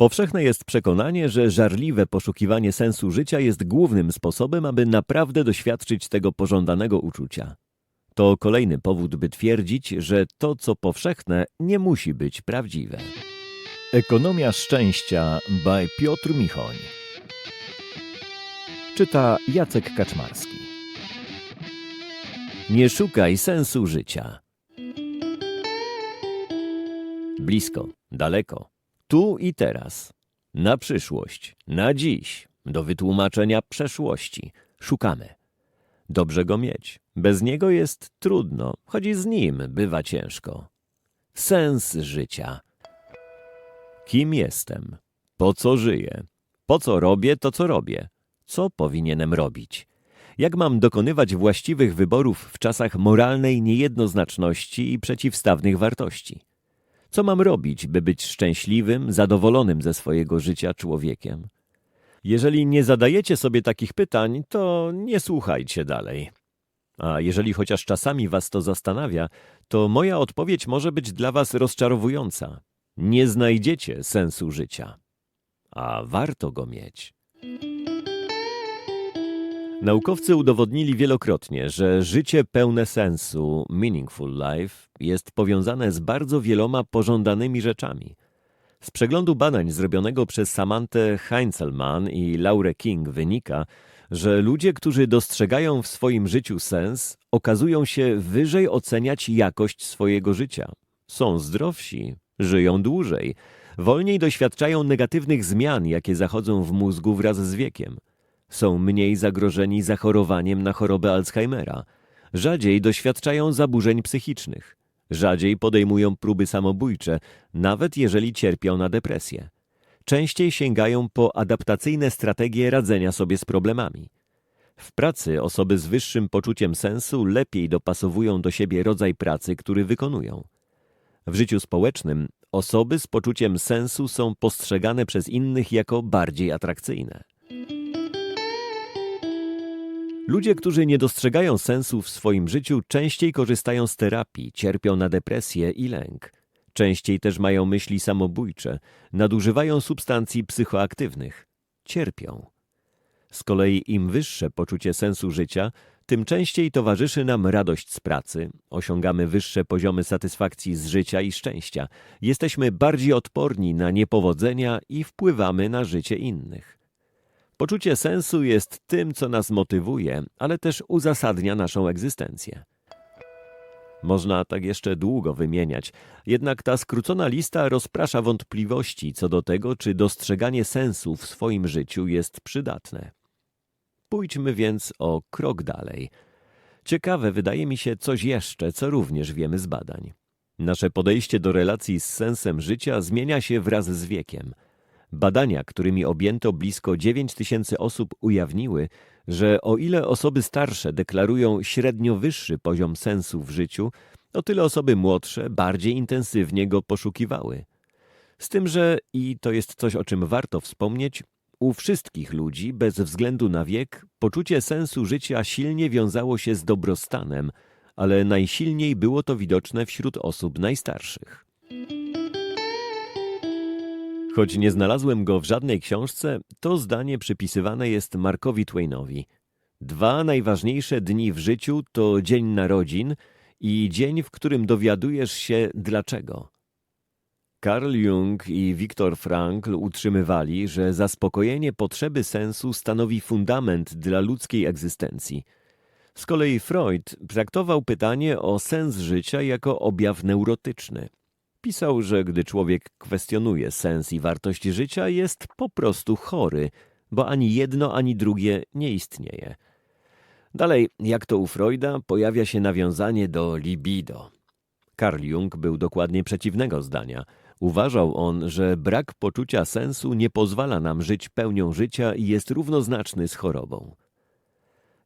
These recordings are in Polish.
Powszechne jest przekonanie, że żarliwe poszukiwanie sensu życia jest głównym sposobem, aby naprawdę doświadczyć tego pożądanego uczucia. To kolejny powód, by twierdzić, że to, co powszechne, nie musi być prawdziwe. Ekonomia szczęścia by Piotr Michoń Czyta Jacek Kaczmarski Nie szukaj sensu życia. Blisko, daleko, tu i teraz, na przyszłość, na dziś, do wytłumaczenia przeszłości. Szukamy. Dobrze go mieć. Bez niego jest trudno, choć z nim bywa ciężko. Sens życia. Kim jestem? Po co żyję? Po co robię to, co robię? Co powinienem robić? Jak mam dokonywać właściwych wyborów w czasach moralnej niejednoznaczności i przeciwstawnych wartości? Co mam robić, by być szczęśliwym, zadowolonym ze swojego życia człowiekiem? Jeżeli nie zadajecie sobie takich pytań, to nie słuchajcie dalej. A jeżeli chociaż czasami was to zastanawia, to moja odpowiedź może być dla was rozczarowująca. Nie znajdziecie sensu życia. A warto go mieć. Naukowcy udowodnili wielokrotnie, że życie pełne sensu, meaningful life, jest powiązane z bardzo wieloma pożądanymi rzeczami. Z przeglądu badań zrobionego przez Samantę Heinzelman i Laurę King wynika, że ludzie, którzy dostrzegają w swoim życiu sens, okazują się wyżej oceniać jakość swojego życia. Są zdrowsi, żyją dłużej, wolniej doświadczają negatywnych zmian, jakie zachodzą w mózgu wraz z wiekiem. Są mniej zagrożeni zachorowaniem na chorobę Alzheimera, rzadziej doświadczają zaburzeń psychicznych, rzadziej podejmują próby samobójcze, nawet jeżeli cierpią na depresję. Częściej sięgają po adaptacyjne strategie radzenia sobie z problemami. W pracy osoby z wyższym poczuciem sensu lepiej dopasowują do siebie rodzaj pracy, który wykonują. W życiu społecznym osoby z poczuciem sensu są postrzegane przez innych jako bardziej atrakcyjne. Ludzie, którzy nie dostrzegają sensu w swoim życiu, częściej korzystają z terapii, cierpią na depresję i lęk. Częściej też mają myśli samobójcze, nadużywają substancji psychoaktywnych, cierpią. Z kolei im wyższe poczucie sensu życia, tym częściej towarzyszy nam radość z pracy, osiągamy wyższe poziomy satysfakcji z życia i szczęścia, jesteśmy bardziej odporni na niepowodzenia i wpływamy na życie innych. Poczucie sensu jest tym, co nas motywuje, ale też uzasadnia naszą egzystencję. Można tak jeszcze długo wymieniać, jednak ta skrócona lista rozprasza wątpliwości co do tego, czy dostrzeganie sensu w swoim życiu jest przydatne. Pójdźmy więc o krok dalej. Ciekawe wydaje mi się coś jeszcze, co również wiemy z badań. Nasze podejście do relacji z sensem życia zmienia się wraz z wiekiem – Badania, którymi objęto blisko 9 tysięcy osób, ujawniły, że o ile osoby starsze deklarują średnio wyższy poziom sensu w życiu, o tyle osoby młodsze bardziej intensywnie go poszukiwały. Z tym, że, i to jest coś, o czym warto wspomnieć, u wszystkich ludzi, bez względu na wiek, poczucie sensu życia silnie wiązało się z dobrostanem, ale najsilniej było to widoczne wśród osób najstarszych. Choć nie znalazłem go w żadnej książce, to zdanie przypisywane jest Markowi Twainowi. Dwa najważniejsze dni w życiu to dzień narodzin i dzień, w którym dowiadujesz się dlaczego. Carl Jung i Viktor Frankl utrzymywali, że zaspokojenie potrzeby sensu stanowi fundament dla ludzkiej egzystencji. Z kolei Freud traktował pytanie o sens życia jako objaw neurotyczny. Pisał, że gdy człowiek kwestionuje sens i wartość życia, jest po prostu chory, bo ani jedno, ani drugie nie istnieje. Dalej, jak to u Freuda, pojawia się nawiązanie do libido. Karl Jung był dokładnie przeciwnego zdania. Uważał on, że brak poczucia sensu nie pozwala nam żyć pełnią życia i jest równoznaczny z chorobą.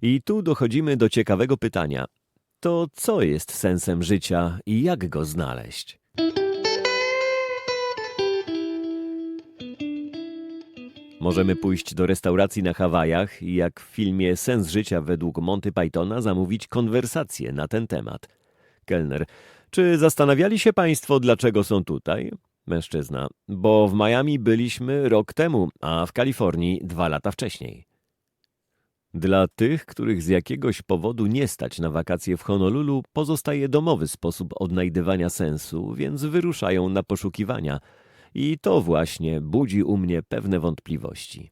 I tu dochodzimy do ciekawego pytania. To co jest sensem życia i jak go znaleźć? Możemy pójść do restauracji na Hawajach i jak w filmie Sens życia według Monty Pythona zamówić konwersację na ten temat. Kelner, czy zastanawiali się Państwo, dlaczego są tutaj? Mężczyzna. Bo w Miami byliśmy rok temu, a w Kalifornii dwa lata wcześniej. Dla tych, których z jakiegoś powodu nie stać na wakacje w Honolulu, pozostaje domowy sposób odnajdywania sensu, więc wyruszają na poszukiwania. I to właśnie budzi u mnie pewne wątpliwości.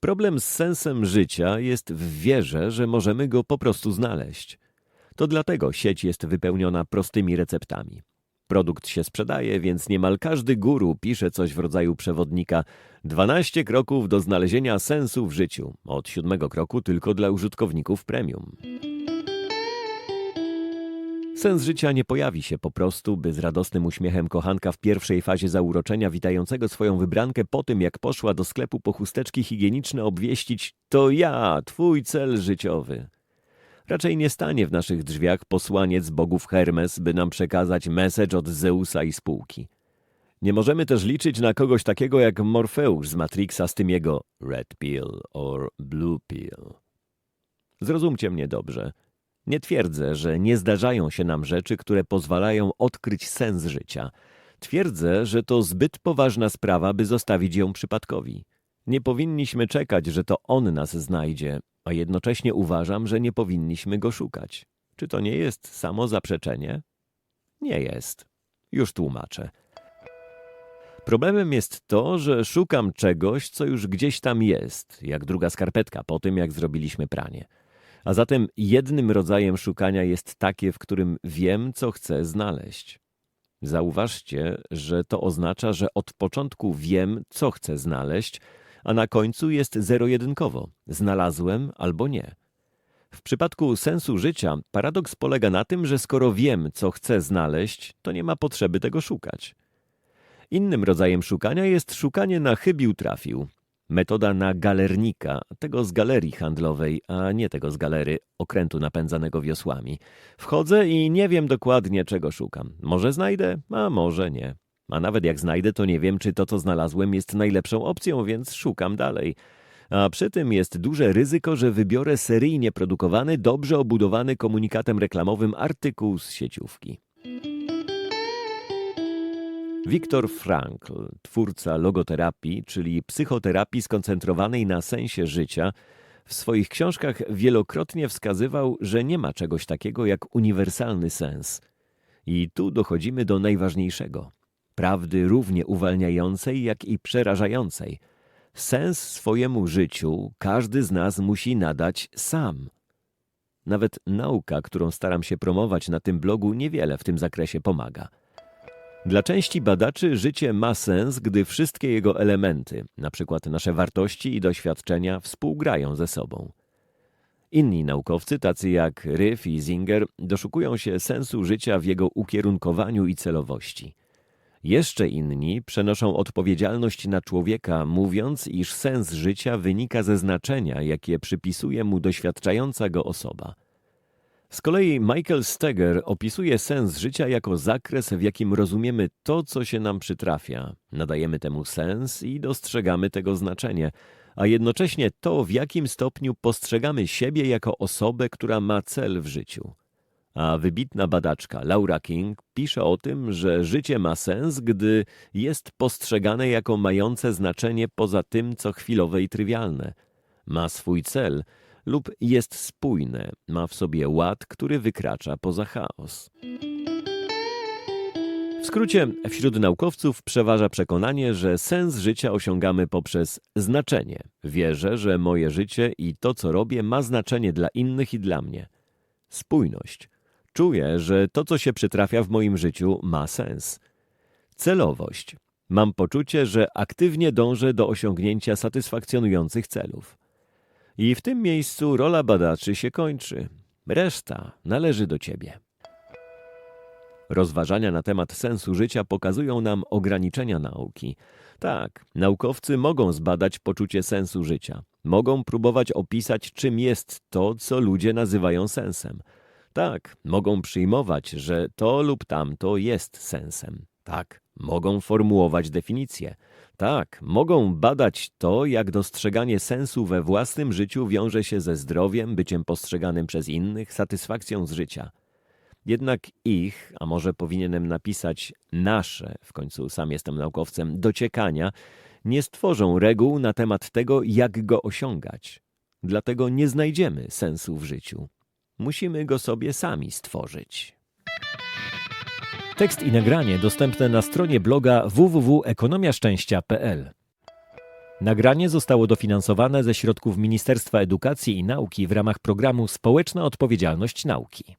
Problem z sensem życia jest w wierze, że możemy go po prostu znaleźć. To dlatego sieć jest wypełniona prostymi receptami. Produkt się sprzedaje, więc niemal każdy guru pisze coś w rodzaju przewodnika 12 kroków do znalezienia sensu w życiu, od siódmego kroku tylko dla użytkowników premium. Sens życia nie pojawi się po prostu, by z radosnym uśmiechem kochanka w pierwszej fazie zauroczenia witającego swoją wybrankę po tym, jak poszła do sklepu po chusteczki higieniczne obwieścić to ja, twój cel życiowy. Raczej nie stanie w naszych drzwiach posłaniec bogów Hermes, by nam przekazać message od Zeusa i spółki. Nie możemy też liczyć na kogoś takiego jak Morfeusz z Matrixa z tym jego red pill or blue pill. Zrozumcie mnie dobrze. Nie twierdzę, że nie zdarzają się nam rzeczy, które pozwalają odkryć sens życia. Twierdzę, że to zbyt poważna sprawa, by zostawić ją przypadkowi. Nie powinniśmy czekać, że to on nas znajdzie, a jednocześnie uważam, że nie powinniśmy go szukać. Czy to nie jest samo zaprzeczenie? Nie jest. Już tłumaczę. Problemem jest to, że szukam czegoś, co już gdzieś tam jest, jak druga skarpetka po tym, jak zrobiliśmy pranie. A zatem jednym rodzajem szukania jest takie, w którym wiem, co chcę znaleźć. Zauważcie, że to oznacza, że od początku wiem, co chcę znaleźć, a na końcu jest zero-jedynkowo znalazłem albo nie. W przypadku sensu życia paradoks polega na tym, że skoro wiem, co chcę znaleźć, to nie ma potrzeby tego szukać. Innym rodzajem szukania jest szukanie na chybił trafił. Metoda na galernika, tego z galerii handlowej, a nie tego z galery okrętu napędzanego wiosłami. Wchodzę i nie wiem dokładnie, czego szukam. Może znajdę, a może nie. A nawet jak znajdę, to nie wiem, czy to, co znalazłem, jest najlepszą opcją, więc szukam dalej. A przy tym jest duże ryzyko, że wybiorę seryjnie produkowany, dobrze obudowany komunikatem reklamowym artykuł z sieciówki. Viktor Frankl, twórca logoterapii, czyli psychoterapii skoncentrowanej na sensie życia, w swoich książkach wielokrotnie wskazywał, że nie ma czegoś takiego jak uniwersalny sens. I tu dochodzimy do najważniejszego prawdy równie uwalniającej, jak i przerażającej. Sens swojemu życiu każdy z nas musi nadać sam. Nawet nauka, którą staram się promować na tym blogu, niewiele w tym zakresie pomaga. Dla części badaczy życie ma sens, gdy wszystkie jego elementy, np. nasze wartości i doświadczenia, współgrają ze sobą. Inni naukowcy, tacy jak Ryff i Zinger, doszukują się sensu życia w jego ukierunkowaniu i celowości. Jeszcze inni przenoszą odpowiedzialność na człowieka, mówiąc, iż sens życia wynika ze znaczenia, jakie przypisuje mu doświadczająca go osoba. Z kolei Michael Steger opisuje sens życia jako zakres, w jakim rozumiemy to, co się nam przytrafia, nadajemy temu sens i dostrzegamy tego znaczenie, a jednocześnie to, w jakim stopniu postrzegamy siebie jako osobę, która ma cel w życiu. A wybitna badaczka Laura King pisze o tym, że życie ma sens, gdy jest postrzegane jako mające znaczenie poza tym, co chwilowe i trywialne. Ma swój cel lub jest spójne, ma w sobie ład, który wykracza poza chaos. W skrócie, wśród naukowców przeważa przekonanie, że sens życia osiągamy poprzez znaczenie. Wierzę, że moje życie i to, co robię, ma znaczenie dla innych i dla mnie. Spójność. Czuję, że to, co się przytrafia w moim życiu, ma sens. Celowość. Mam poczucie, że aktywnie dążę do osiągnięcia satysfakcjonujących celów. I w tym miejscu rola badaczy się kończy. Reszta należy do ciebie. Rozważania na temat sensu życia pokazują nam ograniczenia nauki. Tak, naukowcy mogą zbadać poczucie sensu życia. Mogą próbować opisać, czym jest to, co ludzie nazywają sensem – tak, mogą przyjmować, że to lub tamto jest sensem. Tak, mogą formułować definicje. Tak, mogą badać to, jak dostrzeganie sensu we własnym życiu wiąże się ze zdrowiem, byciem postrzeganym przez innych, satysfakcją z życia. Jednak ich, a może powinienem napisać nasze, w końcu sam jestem naukowcem, dociekania, nie stworzą reguł na temat tego, jak go osiągać. Dlatego nie znajdziemy sensu w życiu. Musimy go sobie sami stworzyć. Tekst i nagranie dostępne na stronie bloga www.ekonomiaszczęścia.pl. Nagranie zostało dofinansowane ze środków Ministerstwa Edukacji i Nauki w ramach programu Społeczna Odpowiedzialność Nauki.